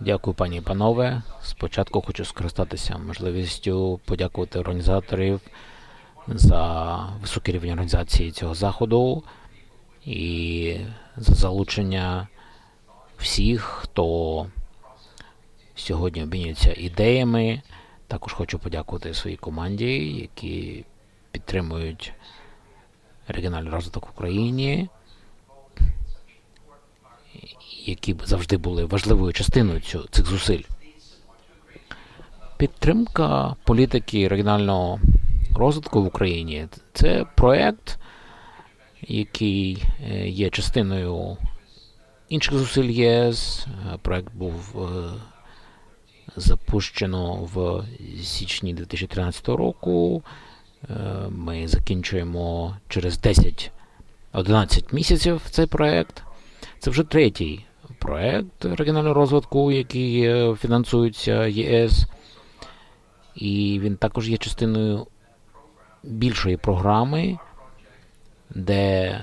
Дякую, пані і панове. Спочатку хочу скористатися можливістю подякувати організаторів за високий рівень організації цього заходу і за залучення всіх, хто сьогодні обмінюється ідеями. Також хочу подякувати своїй команді, які підтримують регіональний розвиток в Україні, які б завжди були важливою частиною цю- цих зусиль. Підтримка політики регіонального розвитку в Україні це проект, який е, є частиною інших зусиль ЄС. Проект був е, запущено в січні 2013 року. Е, Ми закінчуємо через 10-11 місяців цей проект. Це вже третій проект регіонального розвитку, який е, фінансується ЄС. І він також є частиною більшої програми, де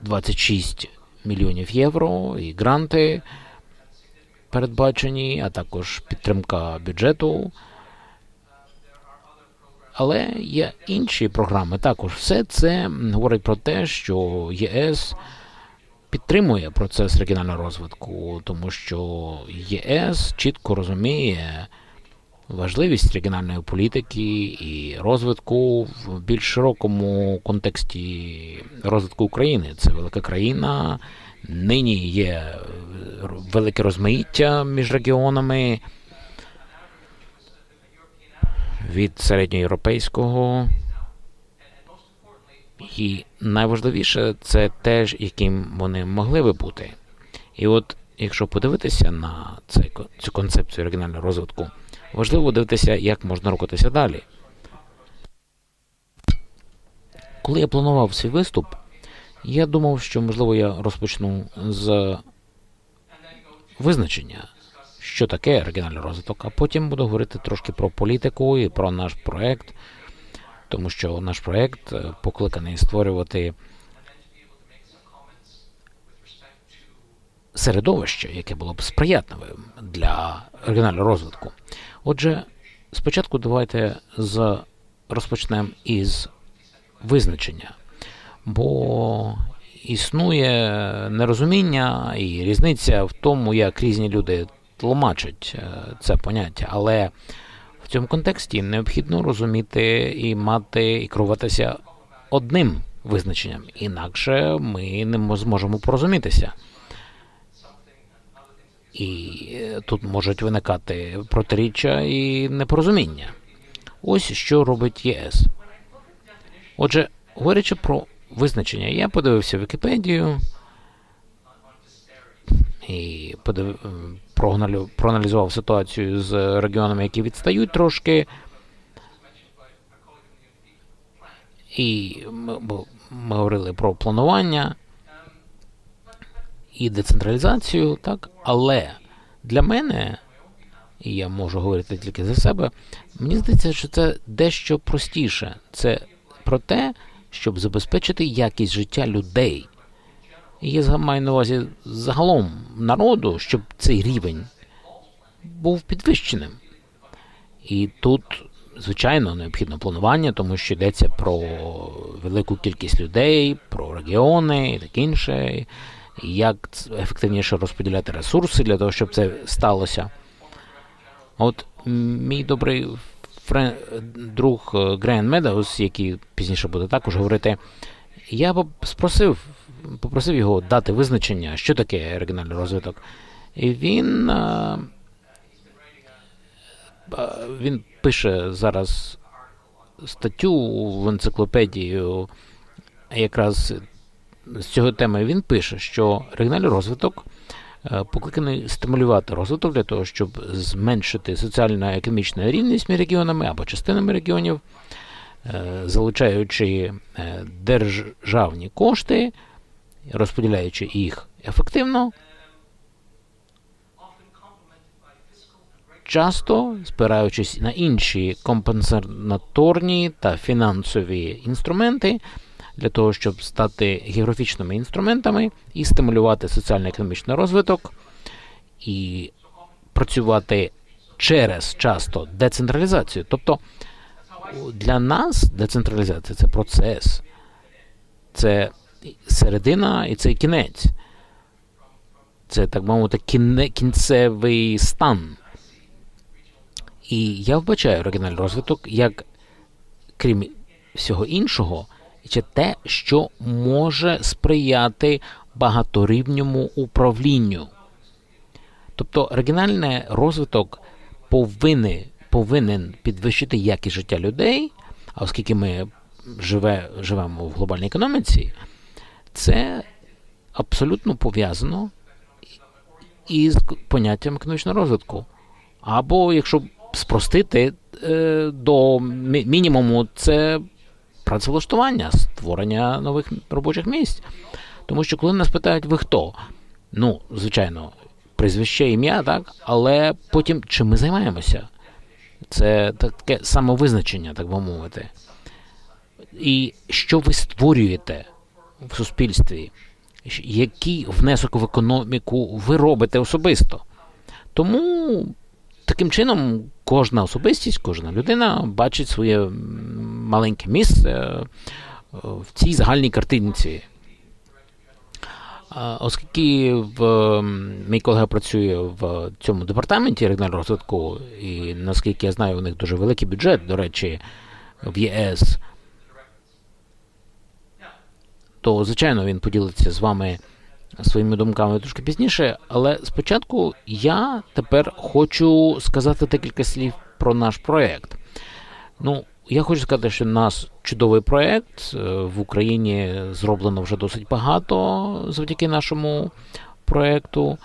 26 мільйонів євро і гранти передбачені, а також підтримка бюджету. Але є інші програми також. Все це говорить про те, що ЄС підтримує процес регіонального розвитку, тому що ЄС чітко розуміє важливість регіональної політики і розвитку в більш широкому контексті розвитку України. Це велика країна. Нині є велике розмаїття між регіонами від середньоєвропейського. І найважливіше це теж, яким вони могли би бути. І от, якщо подивитися на цей, цю концепцію регіонального розвитку, важливо дивитися, як можна рухатися далі. Коли я планував свій виступ, я думав, що можливо я розпочну з визначення, що таке регіональний розвиток, а потім буду говорити трошки про політику і про наш проект, тому що наш проект е, покликаний створювати середовище, яке було б сприятливим для регіонального розвитку. Отже, спочатку давайте з розпочнемо із визначення, бо існує нерозуміння і різниця в тому, як різні люди тлумачать е, це поняття, але в цьому контексті необхідно розуміти і мати і керуватися одним визначенням, інакше ми не зможемо порозумітися. І е, тут можуть виникати протиріччя і непорозуміння. Ось що робить ЄС. Отже, говорячи про визначення, я подивився Вікіпедію і подив... проаналізував ситуацію з регіонами, які відстають трошки. І ми, ми говорили про планування і децентралізацію, так? Але для мене, і я можу говорити тільки за себе, мені здається, що це дещо простіше. Це про те, щоб забезпечити якість життя людей. Я маю на увазі загалом народу, щоб цей рівень був підвищеним. І тут, звичайно, необхідно планування, тому що йдеться про велику кількість людей, про регіони і таке інше, як ефективніше розподіляти ресурси для того, щоб це сталося. От мій добрий френ... друг е, Грен Медаус, який пізніше буде також говорити, я б спросив, попросив його дати визначення, що таке регіональний розвиток. І він, е, е, він пише зараз статтю в енциклопедію, якраз з цього теми він пише, що регіональний розвиток е, покликаний стимулювати розвиток для того, щоб зменшити соціально-економічну рівність між регіонами або частинами регіонів, залучаючи державні кошти, розподіляючи їх ефективно, часто спираючись на інші компенсаторні та фінансові інструменти для того, щоб стати географічними інструментами і стимулювати соціально-економічний розвиток і працювати через часто децентралізацію. Тобто для нас децентралізація це процес, це середина і це кінець. Це, так би мовити, кінцевий стан. І я вбачаю регіональний розвиток як, крім всього іншого, ще те, що може сприяти багаторівньому управлінню. Тобто регіональний розвиток повинен, повинен підвищити якість життя людей, а оскільки ми живе, живемо в глобальній економіці, це абсолютно пов'язано із поняттям економічного розвитку. Або, якщо спростити е, до мінімуму, це працевлаштування, створення нових робочих місць. Тому що коли нас питають, ви хто? Ну, звичайно, прізвище, ім'я, так, але потім чим ми займаємося? Це таке самовизначення, так би мовити. І що ви створюєте в суспільстві? Який внесок в економіку ви робите особисто? Тому таким чином кожна особистість, кожна людина бачить своє маленьке місце е, в цій загальній картинці. Оскільки в, мій колега працює в цьому департаменті регіонального розвитку, і наскільки я знаю, у них дуже великий бюджет, до речі, в ЄС, то звичайно він поділиться з вами своїми думками трошки пізніше. Але спочатку я тепер хочу сказати декілька слів про наш проект. Ну, я хочу сказати, що у нас чудовий проект. Е, В Україні зроблено вже досить багато завдяки нашому проекту.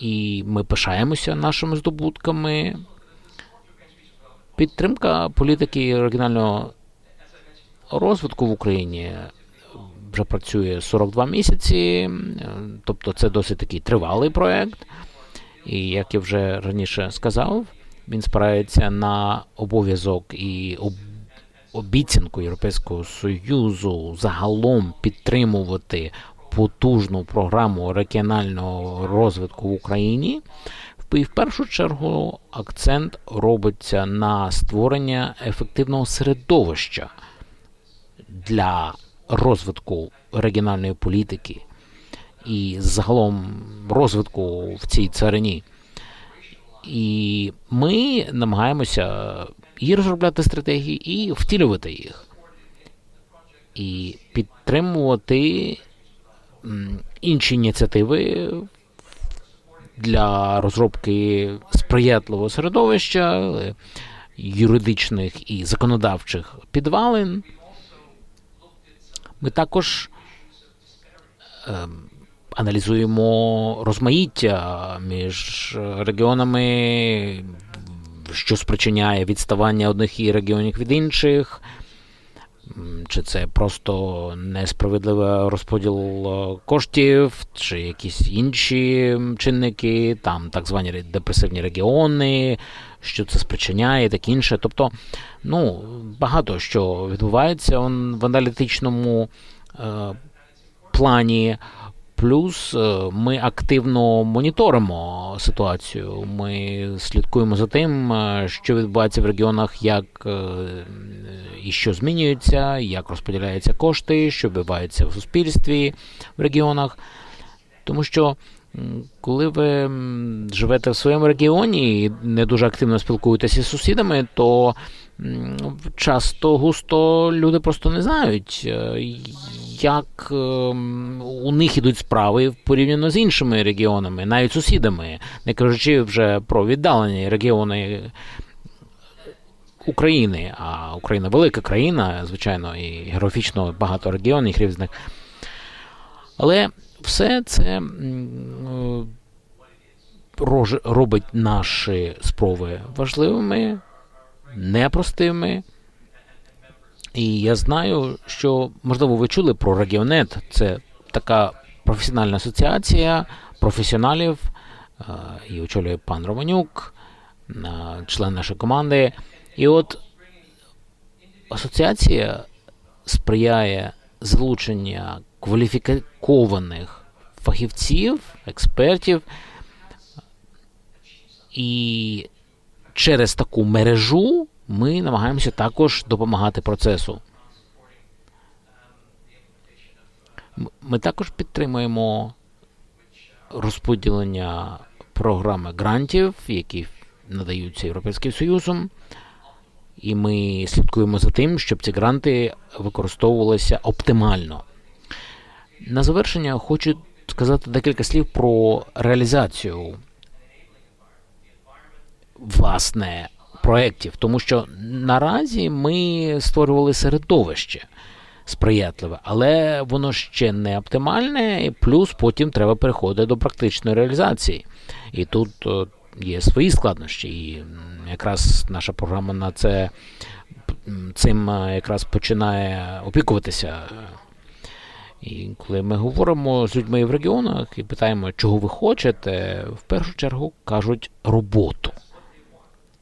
І ми пишаємося нашими здобутками. Підтримка політики регіонального розвитку в Україні вже працює 42 місяці, е, тобто це досить такий тривалий проект. І як я вже раніше сказав, він спирається на обов'язок і об- обіцянку Європейського Союзу загалом підтримувати потужну програму регіонального розвитку в Україні. І в першу чергу акцент робиться на створення ефективного середовища для розвитку регіональної політики і загалом розвитку в цій царині. І ми намагаємося і розробляти стратегії, і втілювати їх, і підтримувати інші ініціативи для розробки сприятливого середовища, юридичних і законодавчих підвалин. Ми також ем, аналізуємо розмаїття між регіонами, що спричиняє відставання одних і регіонів від інших. Чи це просто несправедливий розподіл е, коштів, чи якісь інші чинники, там так звані депресивні регіони, що це спричиняє, і таке інше. Тобто, ну, багато що відбувається в аналітичному е, плані. Плюс е, ми активно моніторимо ситуацію. Ми слідкуємо за тим, е, що відбувається в регіонах, як е, і що змінюється, як розподіляються кошти, що відбувається в суспільстві в регіонах. Тому що коли ви живете в своєму регіоні і не дуже активно спілкуєтеся з сусідами, то часто густо люди просто не знають, як ем, у них ідуть справи порівняно з іншими регіонами, навіть сусідами, не кажучи вже про віддалені регіони України. А Україна велика країна, звичайно, і географічно багато регіонів різних. Але все це робить наші спроби важливими, непростими. І я знаю, що можливо ви чули про Регіонет. Це така професіональна асоціація професіоналів. е, Її очолює пан Романюк, е, член нашої команди. І от асоціація сприяє залучення кваліфікованих фахівців, експертів І через таку мережу ми намагаємося також допомагати процесу. Ми також підтримуємо розподілення програми грантів, які надаються Європейським Союзом. І ми слідкуємо за тим, щоб ці гранти використовувалися оптимально. На завершення хочу сказати декілька слів про реалізацію власне проєктів, тому що наразі ми створювали середовище сприятливе, але воно ще не оптимальне, і плюс потім треба переходити до практичної реалізації. І тут е, є свої складнощі, і якраз наша програма на це цим е, якраз починає опікуватися. І коли ми говоримо з людьми в регіонах і питаємо, чого ви хочете, в першу чергу кажуть роботу.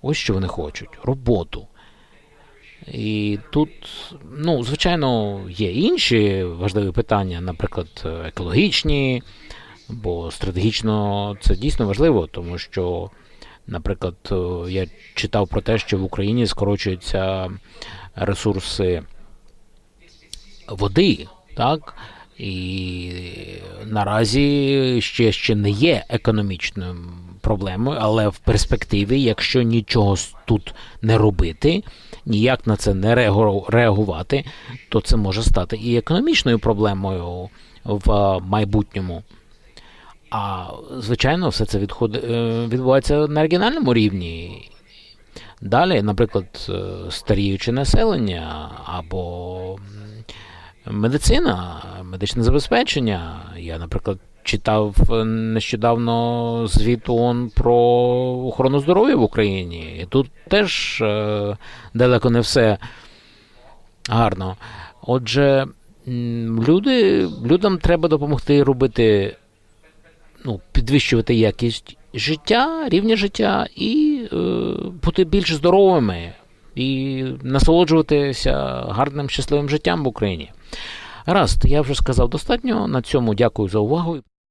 Ось що вони хочуть роботу. І тут, ну, звичайно, є інші важливі питання, наприклад, екологічні, бо стратегічно це дійсно важливо, тому що, наприклад, я читав про те, що в Україні скорочуються ресурси води, так? І наразі ще, ще не є економічною проблемою, але в перспективі, якщо нічого тут не робити, ніяк на це не реагувати, то це може стати і економічною проблемою в е, майбутньому. А звичайно, все це е, відбувається на регіональному рівні. Далі, наприклад, е, старіюче населення або медицина, медичне забезпечення. Я, наприклад, читав е, нещодавно звіт ООН про охорону здоров'я в Україні. І тут теж е, далеко не все гарно. Отже, люди, людям треба допомогти робити, ну, підвищувати якість життя, рівня життя і е, бути більш здоровими і насолоджуватися гарним щасливим життям в Україні. Гаразд, я вже сказав достатньо. На цьому дякую за увагу.